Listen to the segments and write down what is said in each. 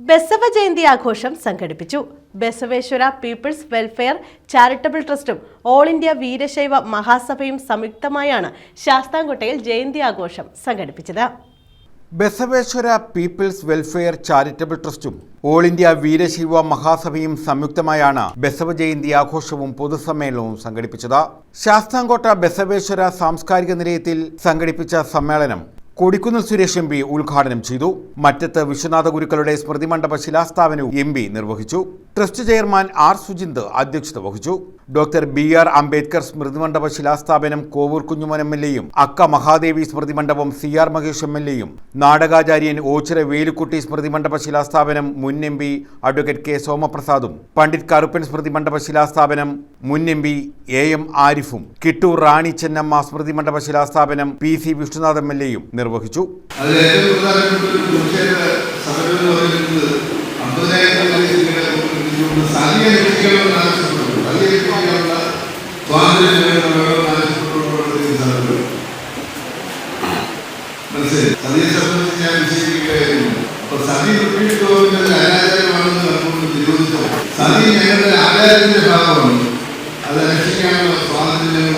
ബസവ ജയന്തി ആഘോഷം സംഘടിപ്പിച്ചു. Basaveshwara people's welfare charitable ട്രസ്റ്റും ഓൾ ഇന്ത്യ വീരശൈവ മഹാസഭയും സംയുക്തമായാണ് ശാസ്താംകോട്ടയിൽ ജയന്തി ആഘോഷം സംഘടിപ്പിച്ചത്. ബസവേശ്വര പീപ്പിൾസ് വെൽഫെയർ ചാരിറ്റബിൾ ട്രസ്റ്റും ഓൾ ഇന്ത്യ വീരശൈവ മഹാസഭയും സംയുക്തമായാണ് ബസവ ജയന്തി ആഘോഷവും പൊതുസമ്മേളനവും സംഘടിപ്പിച്ചത്. ശാസ്താംകോട്ട ബസവേശ്വര സാംസ്കാരിക നിലയത്തിൽ സംഘടിപ്പിച്ച സമ്മേളനം കൊടിക്കുന്നിൽ സുരേഷ് എം പി ഉദ്ഘാടനം ചെയ്തു. മറ്റത്ത് വിശ്വനാഥ ഗുരുക്കളുടെ സ്മൃതി മണ്ഡപ ശിലാസ്ഥാപനവും എം പി നിർവഹിച്ചു. ട്രസ്റ്റ് ചെയർമാൻ ആർ സുജിന്ദ് അധ്യക്ഷത വഹിച്ചു. ഡോക്ടർ ബി ആർ അംബേദ്കർ സ്മൃതി മണ്ഡപ ശിലാസ്ഥാപനം കോവൂർ കുഞ്ഞുമൻ എം എൽ എയും അക്ക മഹാദേവി സ്മൃതി മണ്ഡപം C R Mahesh M L എയും നാടകാചാര്യൻ ഓച്ചിറ വേലുക്കുട്ടി സ്മൃതി മണ്ഡപ ശിലാസ്ഥാപനം മുൻ എം പി അഡ്വക്കേറ്റ് കെ സോമപ്രസാദും പണ്ഡിറ്റ് കറുപ്പൻ സ്മൃതി മണ്ഡപ ശിലാസ്ഥാപനം മുൻ എം പി എ എം ആരിഫും കിട്ടൂർ റാണി ചെന്നമ്മ സ്മൃതി മണ്ഡപ ശിലാസ്ഥാപനം P C Vishnunath M L എയും നിർവഹിച്ചു. ആവശ്യപ്പെട്ടു വലിയ രക്ഷിക്കാനുള്ള സ്വാതന്ത്ര്യം വേണമെന്ന് ആവശ്യപ്പെട്ടുകൊണ്ടുള്ള സമരം മനസ്സിലായി ഞാൻ വിശദീകരിക്കുകയായിരുന്നു അപ്പൊ സതി റിപ്പീറ്റ് ഗവൺമെന്റ് അനാചാരമാണെന്ന് നമ്മൾ നിരോധിച്ചു സതി ഞങ്ങളുടെ ആചാരത്തിന്റെ ഭാഗമാണ്. അത് രക്ഷിക്കാനുള്ള സ്വാതന്ത്ര്യം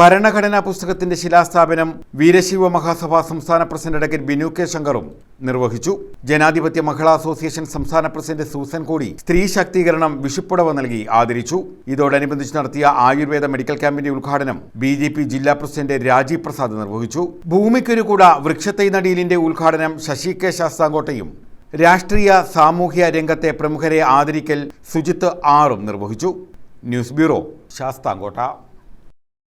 ഭരണഘടനാ പുസ്തകത്തിന്റെ ശിലാസ്ഥാപനം വീരശൈവ മഹാസഭ സംസ്ഥാന പ്രസിഡന്റ് അഡ്വക്കേറ്റ് ബിനു കെ ശങ്കറും നിർവഹിച്ചു. ജനാധിപത്യ മഹിളാ അസോസിയേഷൻ സംസ്ഥാന പ്രസിഡന്റ് സൂസൻ കോടി സ്ത്രീ ശാക്തീകരണം വിഷുപ്പുടവ നൽകി ആദരിച്ചു. ഇതോടനുബന്ധിച്ച് നടത്തിയ ആയുർവേദ മെഡിക്കൽ ക്യാമ്പിന്റെ ഉദ്ഘാടനം ബി ജെ പി ജില്ലാ പ്രസിഡന്റ് രാജീവ് പ്രസാദ് നിർവഹിച്ചു. ഭൂമിക്കൊരു കൂട വൃക്ഷത്തൈ നടീലിന്റെ ഉദ്ഘാടനം ശശി കെ ശാസ്താങ്കോട്ടയും രാഷ്ട്രീയ സാമൂഹ്യ രംഗത്തെ പ്രമുഖരെ ആദരിക്കൽ സുജിത്ത് ആറും നിർവഹിച്ചു. News bureau Sasthamkotta